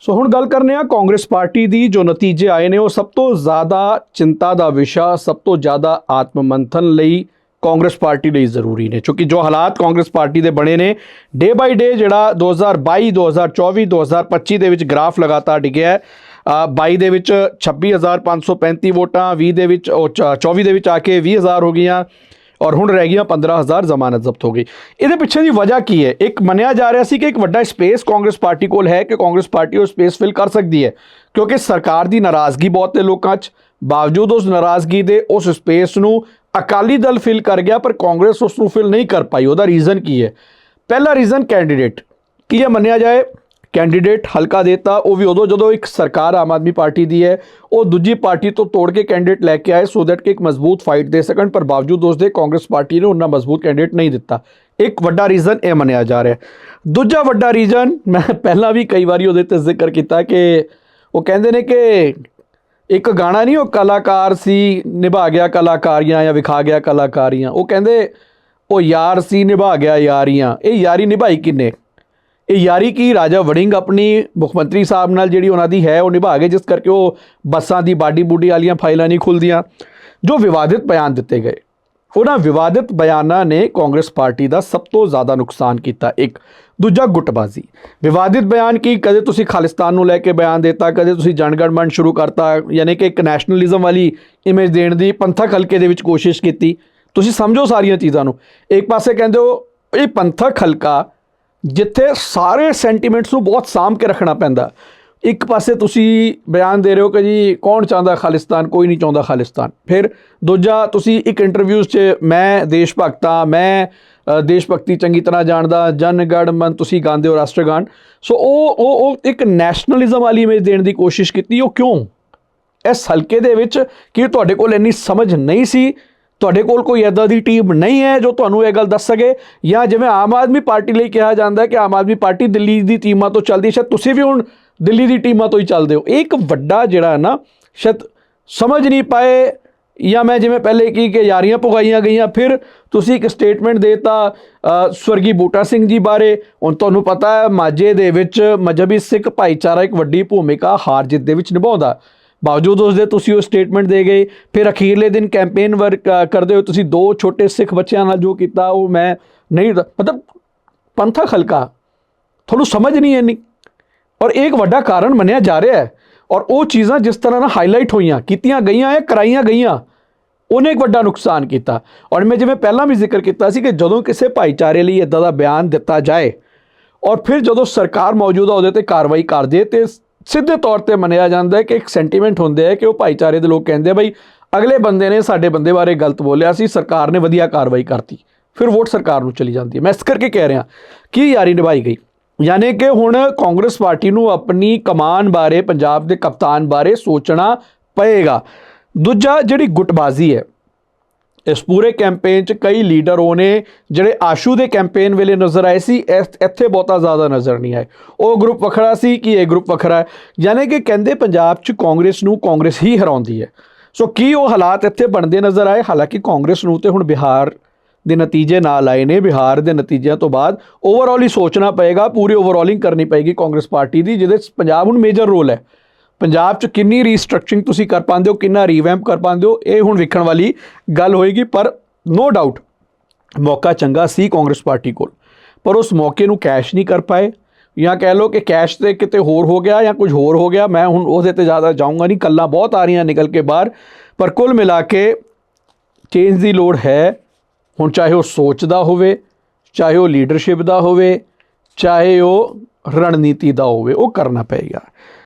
ਸੋ ਹੁਣ ਗੱਲ ਕਰਨੇ ਆ ਕਾਂਗਰਸ ਪਾਰਟੀ ਦੀ ਜੋ ਨਤੀਜੇ ਆਏ ਨੇ ਉਹ ਸਭ ਤੋਂ ਜ਼ਿਆਦਾ ਚਿੰਤਾ ਦਾ ਵਿਸ਼ਾ ਸਭ ਤੋਂ ਜ਼ਿਆਦਾ ਆਤਮ ਮੰਥਨ ਲਈ ਕਾਂਗਰਸ ਪਾਰਟੀ ਲਈ ਜ਼ਰੂਰੀ ਨੇ ਕਿਉਂਕਿ ਜੋ ਹਾਲਾਤ ਕਾਂਗਰਸ ਪਾਰਟੀ ਦੇ ਬਣੇ ਨੇ ਡੇ ਬਾਈ ਡੇ ਜਿਹੜਾ 2022 2024 2025 ਦੇ ਵਿੱਚ ਗ੍ਰਾਫ ਲਗਾਤਾਰ ਡਿੱਗਿਆ ਹੈ। ਅ, 22 ਦੇ ਵਿੱਚ 26535 ਵੋਟਾਂ 20 ਦੇ ਵਿੱਚ ਉਹ ਚ- 24 ਦੇ ਵਿੱਚ ਆ ਕੇ 20000 ਹੋ ਗਈਆਂ। ਔਰ ਹੁਣ ਰਹਿ ਗਈਆਂ 15000 ਜ਼ਮਾਨਤ ਜ਼ਬਤ ਹੋ ਗਈ। ਇਹਦੇ ਪਿੱਛੇ ਦੀ ਵਜ੍ਹਾ ਕੀ ਹੈ? ਇੱਕ ਮੰਨਿਆ ਜਾ ਰਿਹਾ ਸੀ ਕਿ ਇੱਕ ਵੱਡਾ ਸਪੇਸ ਕਾਂਗਰਸ ਪਾਰਟੀ ਕੋਲ ਹੈ ਕਿ ਕਾਂਗਰਸ ਪਾਰਟੀ ਉਹ ਸਪੇਸ ਫਿਲ ਕਰ ਸਕਦੀ ਹੈ। ਕਿਉਂਕਿ ਸਰਕਾਰ ਦੀ ਨਾਰਾਜ਼ਗੀ ਬਹੁਤ ਹੈ ਲੋਕਾਂ 'ਚ। ਬਾਵਜੂਦ ਉਸ ਨਾਰਾਜ਼ਗੀ ਦੇ ਉਸ ਸਪੇਸ ਨੂੰ ਅਕਾਲੀ ਦਲ ਫਿਲ ਕਰ ਗਿਆ, ਪਰ ਕਾਂਗਰਸ ਉਸ ਨੂੰ ਫਿਲ ਨਹੀਂ ਕਰ ਪਾਈ। ਉਹਦਾ ਰੀਜ਼ਨ ਕੀ ਹੈ? ਪਹਿਲਾ ਰੀਜ਼ਨ ਕੈਂਡੀਡੇਟ। ਕੀ ਇਹ ਮੰਨਿਆ ਜਾਏ? ਕੈਂਡੀਡੇਟ ਹਲਕਾ ਦੇਤਾ। ਉਹ ਵੀ ਉਦੋਂ ਜਦੋਂ ਇੱਕ ਸਰਕਾਰ ਆਮ ਆਦਮੀ ਪਾਰਟੀ ਦੀ ਹੈ, ਉਹ ਦੂਜੀ ਪਾਰਟੀ ਤੋਂ ਤੋੜ ਕੇ ਕੈਂਡੀਡੇਟ ਲੈ ਕੇ ਆਏ ਸੋ ਦੈਟ ਕਿ ਇੱਕ ਮਜ਼ਬੂਤ ਫਾਈਟ ਦੇ ਸਕਣ, ਪਰ ਬਾਵਜੂਦ ਉਸ ਦੇ ਕਾਂਗਰਸ ਪਾਰਟੀ ਨੇ ਉਹਨਾਂ ਮਜ਼ਬੂਤ ਕੈਂਡੀਡੇਟ ਨਹੀਂ ਦਿੱਤਾ। ਇੱਕ ਵੱਡਾ ਰੀਜ਼ਨ ਇਹ ਮੰਨਿਆ ਜਾ ਰਿਹਾ ਦੂਜਾ ਵੱਡਾ ਰੀਜ਼ਨ ਮੈਂ ਪਹਿਲਾਂ ਵੀ ਕਈ ਵਾਰੀ ਉਹਦੇ ਤੇ ਜ਼ਿਕਰ ਕੀਤਾ ਕਿ ਉਹ ਕਹਿੰਦੇ ਨੇ ਕਿ ਇੱਕ ਗਾਣਾ ਨਹੀਂ, ਉਹ ਕਲਾਕਾਰ ਸੀ, ਨਿਭਾ ਗਿਆ ਕਲਾਕਾਰੀਆਂ ਜਾਂ ਵਿਖਾ ਗਿਆ ਕਲਾਕਾਰੀਆਂ। ਉਹ ਕਹਿੰਦੇ, ਉਹ ਯਾਰ ਸੀ, ਨਿਭਾ ਗਿਆ ਯਾਰੀਆਂ। ਇਹ ਯਾਰੀ ਨਿਭਾਈ ਕਿੰਨੇ ਇਹ ਯਾਰੀ ਕੀ? ਰਾਜਾ ਵੜਿੰਗ ਆਪਣੀ ਮੁੱਖ ਮੰਤਰੀ ਸਾਹਿਬ ਨਾਲ ਜਿਹੜੀ ਉਹਨਾਂ ਦੀ ਹੈ, ਉਹ ਨਿਭਾ ਗਏ, ਜਿਸ ਕਰਕੇ ਉਹ ਬੱਸਾਂ ਦੀ ਬਾਡੀ ਬੂਡੀ ਵਾਲੀਆਂ ਫਾਈਲਾਂ ਨਹੀਂ ਖੁੱਲਦੀਆਂ, ਜੋ ਵਿਵਾਦਿਤ ਬਿਆਨ ਦਿੱਤੇ ਗਏ। ਉਹਨਾਂ ਵਿਵਾਦਿਤ ਬਿਆਨਾਂ ਨੇ ਕਾਂਗਰਸ ਪਾਰਟੀ ਦਾ ਸਭ ਤੋਂ ਜ਼ਿਆਦਾ ਨੁਕਸਾਨ ਕੀਤਾ। ਇੱਕ, ਦੂਜਾ, ਗੁੱਟਬਾਜ਼ੀ। ਵਿਵਾਦਿਤ ਬਿਆਨ ਕੀ? ਕਦੇ ਤੁਸੀਂ ਖਾਲਿਸਤਾਨ ਨੂੰ ਲੈ ਕੇ ਬਿਆਨ ਦਿੱਤਾ, ਕਦੇ ਤੁਸੀਂ ਜਨਗਣਮਨ ਸ਼ੁਰੂ ਕਰਤਾ, ਯਾਨੀ ਕਿ ਇੱਕ ਨੈਸ਼ਨਲਿਜ਼ਮ ਵਾਲੀ ਇਮੇਜ ਦੇਣ ਦੀ ਪੰਥਕ ਹਲਕੇ ਦੇ ਵਿੱਚ ਕੋਸ਼ਿਸ਼ ਕੀਤੀ। ਤੁਸੀਂ ਸਮਝੋ ਸਾਰੀਆਂ ਚੀਜ਼ਾਂ ਨੂੰ। ਇੱਕ ਪਾਸੇ ਕਹਿੰਦੇ ਹੋ, ਇਹ ਪੰਥਕ ਹਲਕਾ ਜਿੱਥੇ ਸਾਰੇ ਸੈਂਟੀਮੈਂਟਸ ਨੂੰ ਬਹੁਤ ਸਾਂਭ ਕੇ ਰੱਖਣਾ ਪੈਂਦਾ। ਇੱਕ ਪਾਸੇ ਤੁਸੀਂ ਬਿਆਨ ਦੇ ਰਹੇ ਹੋ ਕਿ ਜੀ ਕੌਣ ਚਾਹੁੰਦਾ ਖਾਲਿਸਤਾਨ, ਕੋਈ ਨਹੀਂ ਚਾਹੁੰਦਾ ਖਾਲਿਸਤਾਨ। ਫਿਰ ਦੂਜਾ, ਤੁਸੀਂ ਇੱਕ ਇੰਟਰਵਿਊਜ਼ 'ਚ ਮੈਂ ਦੇਸ਼ ਭਗਤਾ, ਮੈਂ ਦੇਸ਼ ਭਗਤੀ ਚੰਗੀ ਤਰ੍ਹਾਂ ਜਾਣਦਾ, ਜਨ ਗਣ ਮਨ, ਤੁਸੀਂ ਗਾਉਂਦੇ ਹੋ ਰਾਸ਼ਟਰਗਾਨ ਸੋ ਉਹ ਉਹ ਉਹ ਇੱਕ ਨੈਸ਼ਨਲਿਜ਼ਮ ਵਾਲੀ ਇਮੇਜ ਦੇਣ ਦੀ ਕੋਸ਼ਿਸ਼ ਕੀਤੀ, ਉਹ ਕਿਉਂ? ਇਸ ਹਲਕੇ ਦੇ ਵਿੱਚ ਕਿ ਤੁਹਾਡੇ ਕੋਲ ਇੰਨੀ ਸਮਝ ਨਹੀਂ ਸੀ? ਤੁਹਾਡੇ ਕੋਲ ਕੋਈ ਐਦਾਂ ਦੀ ਟੀਮ ਨਹੀਂ ਹੈ ਜੋ ਤੁਹਾਨੂੰ ਇਹ ਗੱਲ ਦੱਸ ਸਕੇ ਜਾਂ ਜਿਵੇਂ ਆਮ ਆਦਮੀ ਪਾਰਟੀ ਲਈ ਕਿਹਾ ਜਾਂਦਾ ਹੈ ਕਿ ਆਮ ਆਦਮੀ ਪਾਰਟੀ ਦਿੱਲੀ ਦੀ ਟੀਮਾਂ ਤੋਂ ਚੱਲਦੀ ਸ਼ਾਇਦ ਤੁਸੀਂ ਵੀ ਹੁਣ ਦਿੱਲੀ ਦੀ ਟੀਮਾਂ ਤੋਂ ਹੀ ਚੱਲਦੇ ਹੋ। ਇਹ ਇੱਕ ਵੱਡਾ ਜਿਹੜਾ ਨਾ ਸ਼ਾਇਦ ਸਮਝ ਨਹੀਂ ਪਾਏ ਜਾਂ ਮੈਂ ਜਿਵੇਂ ਪਹਿਲੇ ਕੀ ਕਿ ਯਾਰੀਆਂ ਪੁਗਾਈਆਂ ਗਈਆਂ ਫਿਰ ਤੁਸੀਂ ਇੱਕ ਸਟੇਟਮੈਂਟ ਦੇਤਾ ਅ, ਸਵਰਗੀ ਬੂਟਾ ਸਿੰਘ ਜੀ ਬਾਰੇ। ਹੁਣ ਤੁਹਾਨੂੰ ਪਤਾ ਹੈ ਮਾਝੇ ਦੇ ਵਿੱਚ ਮਜਬੀ ਸਿੱਖ ਭਾਈਚਾਰਾ ਇੱਕ ਵੱਡੀ ਭੂਮਿਕਾ ਹਾਰ ਜਿੱਤ ਦੇ ਵਿੱਚ ਨਿਭਾਉਂਦਾ। ਬਾਵਜੂਦ ਉਸ ਦੇ ਤੁਸੀਂ ਉਹ ਸਟੇਟਮੈਂਟ ਦੇ ਗਏ, ਫਿਰ ਅਖੀਰਲੇ ਦਿਨ ਕੈਂਪੇਨ ਵਰਕ ਕਰਦੇ ਹੋ ਤੁਸੀਂ ਦੋ ਛੋਟੇ ਸਿੱਖ ਬੱਚਿਆਂ ਨਾਲ ਜੋ ਕੀਤਾ, ਉਹ ਮੈਂ ਨਹੀਂ, ਮਤਲਬ ਪੰਥਕ ਹਲਕਾ, ਤੁਹਾਨੂੰ ਸਮਝ ਨਹੀਂ ਇੰਨੀ। ਔਰ ਇਹ ਇੱਕ ਵੱਡਾ ਕਾਰਨ ਮੰਨਿਆ ਜਾ ਰਿਹਾ ਹੈ। ਔਰ ਉਹ ਚੀਜ਼ਾਂ ਜਿਸ ਤਰ੍ਹਾਂ ਨਾਲ ਹਾਈਲਾਈਟ ਹੋਈਆਂ, ਕੀਤੀਆਂ ਗਈਆਂ ਹੈ ਕਰਾਈਆਂ ਗਈਆਂ, ਉਹਨੇ ਇੱਕ ਵੱਡਾ ਨੁਕਸਾਨ ਕੀਤਾ। ਔਰ ਮੈਂ ਜਿਵੇਂ ਪਹਿਲਾਂ ਵੀ ਜ਼ਿਕਰ ਕੀਤਾ ਸੀ ਕਿ ਜਦੋਂ ਕਿਸੇ ਭਾਈਚਾਰੇ ਲਈ ਇਦਾਂ ਦਾ ਬਿਆਨ ਦਿੱਤਾ ਜਾਏ, ਔਰ ਫਿਰ ਜਦੋਂ ਸਰਕਾਰ ਮੌਜੂਦਾ ਉਹਦੇ ਤੇ ਕਾਰਵਾਈ ਕਰਦੇ ਤੇ ਸਿੱਧੇ ਤੌਰ ਤੇ ਮੰਨਿਆ ਜਾਂਦਾ ਹੈ ਕਿ ਇੱਕ ਸੈਂਟੀਮੈਂਟ ਹੁੰਦੇ ਹੈ ਕਿ ਉਹ ਭਾਈਚਾਰੇ ਦੇ ਲੋਕ ਕਹਿੰਦੇ ਆ, ਬਈ ਅਗਲੇ ਬੰਦੇ ਨੇ ਸਾਡੇ ਬੰਦੇ ਬਾਰੇ ਗਲਤ ਬੋਲਿਆ ਸੀ, ਸਰਕਾਰ ਨੇ ਵਧੀਆ ਕਾਰਵਾਈ ਕਰਤੀ। ਫਿਰ ਵੋਟ ਸਰਕਾਰ ਨੂੰ ਚਲੀ ਜਾਂਦੀ ਹੈ। ਮੈਂ ਇਸ ਕਰਕੇ ਕਹਿ ਰਿਹਾ ਕਿ ਯਾਰੀ ਨਿਭਾਈ ਗਈ। ਯਾਨੀ ਕਿ ਹੁਣ ਕਾਂਗਰਸ ਪਾਰਟੀ ਨੂੰ ਆਪਣੀ ਕਮਾਨ ਬਾਰੇ, ਪੰਜਾਬ ਦੇ ਕਪਤਾਨ ਬਾਰੇ ਸੋਚਣਾ ਪਏਗਾ। ਦੂਜਾ, ਜਿਹੜੀ ਗੁੱਟਬਾਜ਼ੀ ਹੈ ਇਸ ਪੂਰੇ ਕੈਂਪੇਨ 'ਚ ਕਈ ਲੀਡਰ ਉਹ ਨੇ ਜਿਹੜੇ ਆਸ਼ੂ ਦੇ ਕੈਂਪੇਨ ਵੇਲੇ ਨਜ਼ਰ ਆਏ ਸੀ, ਇਸ- ਇੱਥੇ ਬਹੁਤਾ ਜ਼ਿਆਦਾ ਨਜ਼ਰ ਨਹੀਂ ਆਏ। ਉਹ ਗਰੁੱਪ ਵੱਖਰਾ ਸੀ ਕਿ ਇਹ ਗਰੁੱਪ ਵੱਖਰਾ ਹੈ? ਯਾਨੀ ਕਿ ਕਹਿੰਦੇ ਪੰਜਾਬ 'ਚ ਕਾਂਗਰਸ ਨੂੰ ਕਾਂਗਰਸ ਹੀ ਹਰਾਉਂਦੀ ਹੈ। ਸੋ ਕੀ ਉਹ ਹਾਲਾਤ ਇੱਥੇ ਬਣਦੇ ਨਜ਼ਰ ਆਏ? ਹਾਲਾਂਕਿ ਕਾਂਗਰਸ ਨੂੰ ਤੇ ਹੁਣ ਬਿਹਾਰ ਦੇ ਨਤੀਜੇ ਨਾਲ ਆਏ ਨੇ। ਬਿਹਾਰ ਦੇ ਨਤੀਜਿਆਂ ਤੋਂ ਬਾਅਦ ਓਵਰਆਲ ਹੀ ਸੋਚਣਾ ਪਏਗਾ, ਪੂਰੀ ਓਵਰਆਲਿੰਗ ਕਰਨੀ ਪਏਗੀ ਕਾਂਗਰਸ ਪਾਰਟੀ ਦੀ, ਜਿਹਦੇ 'ਚ ਪੰਜਾਬ ਹੁਣ ਮੇਜਰ ਰੋਲ ਹੈ। ਪੰਜਾਬ 'ਚ ਕਿੰਨੀ ਰੀਸਟਰਕਚਰਿੰਗ ਤੁਸੀਂ ਕਰ ਪਾਉਂਦੇ ਹੋ, ਕਿੰਨਾ ਰੀਵੈਂਪ ਕਰ ਪਾਉਂਦੇ ਹੋ, ਇਹ ਹੁਣ ਵੇਖਣ ਵਾਲੀ ਗੱਲ ਹੋਏਗੀ, ਪਰ ਨੋ ਡਾਊਟ ਮੌਕਾ ਚੰਗਾ ਸੀ ਕਾਂਗਰਸ ਪਾਰਟੀ ਕੋਲ। ਪਰ ਉਸ ਮੌਕੇ ਨੂੰ ਕੈਸ਼ ਨਹੀਂ ਕਰ ਪਾਏ, ਜਾਂ ਕਹਿ ਲਓ ਕਿ ਕੈਸ਼ ਤੇ ਕਿਤੇ ਹੋਰ ਹੋ ਗਿਆ ਜਾਂ ਕੁਝ ਹੋਰ ਹੋ ਗਿਆ, ਮੈਂ ਹੁਣ ਉਹਦੇ ਤੇ ਜ਼ਿਆਦਾ ਜਾਊਂਗਾ ਨਹੀਂ, ਕੱਲਾ ਬਹੁਤ ਆ ਰਹੀਆਂ ਨਿਕਲ ਕੇ ਬਾਹਰ, ਪਰ ਕੁੱਲ ਮਿਲਾ ਕੇ ਚੇਂਜ ਦੀ ਲੋੜ ਹੈ। ਹੁਣ ਚਾਹੇ ਉਹ ਸੋਚ ਦਾ ਹੋਵੇ, ਚਾਹੇ ਉਹ ਲੀਡਰਸ਼ਿਪ ਦਾ ਹੋਵੇ, ਚਾਹੇ ਉਹ ਰਣਨੀਤੀ ਦਾ ਹੋਵੇ, ਉਹ ਕਰਨਾ ਪਏਗਾ।